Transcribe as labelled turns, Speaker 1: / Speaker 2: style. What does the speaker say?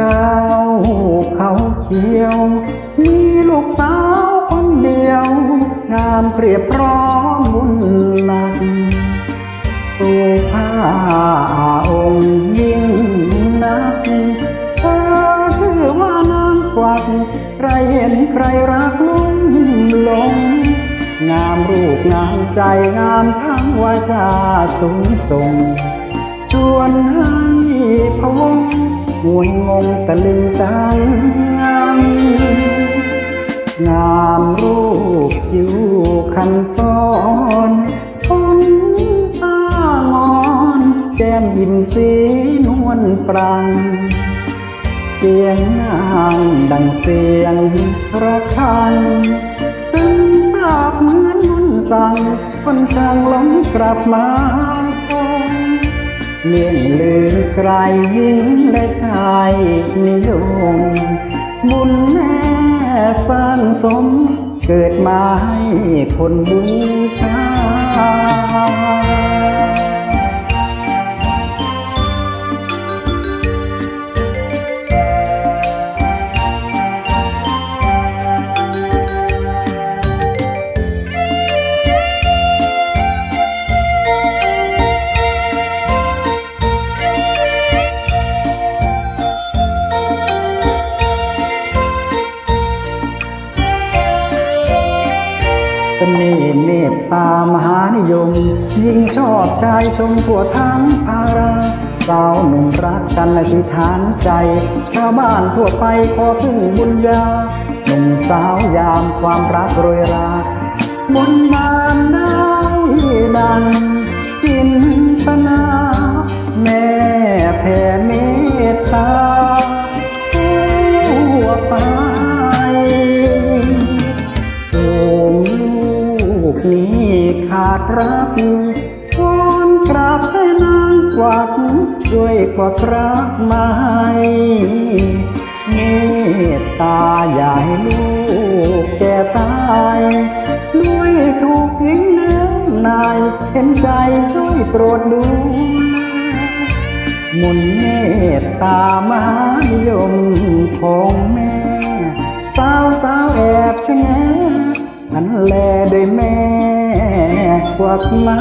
Speaker 1: เจ้าเขาเขียว มีลูกสาวคนเดียว งามเปรียบพร้อมบุญหนักสู่ผ้าองค์ยิ่งนักเธอชื่อว่านางกวักใครเห็นใครรักลุ่มหลง งามรูปงามใจงามทั้งวาจาสูงส่ง ชวนให้พวง หวยงงตะลึงจังงังงามรูปผิวคันซ้อนคนตางอนแก้มยิ้มสีนวลปรัง เสียงนางดังเสียงระฆังซึ่งทราบเหมือนมนสั่งคนช่างหลงกลับมา เลี่ยงลือไกลยิ่งและชายนิยม บุญแม่สร้างสม เกิดมาให้คนบูชา สน่ห์เมตตามหานิยม ยิ่งชอบชายชมทั่วทั้งภาราสาวหนุ่มรักกันอธิษฐานใจ ชาวบ้านทั่วไปขอพึ่งบุญญาหนุ่มสาวยามความรักรวยราบนบานได้ดังกินสนา นี้ขาดรักวอนกราบให้นางกวักช่วยกวักรักมาให้เมตตาอย่าให้ลูกแก่ตายด้วยถูกยิงเนื้อนายเห็นใจช่วยโปรดดูมุนเมตตามหานิยมของแม่ สาวสาวแอบชะแง หันแลด้แม่กวักมา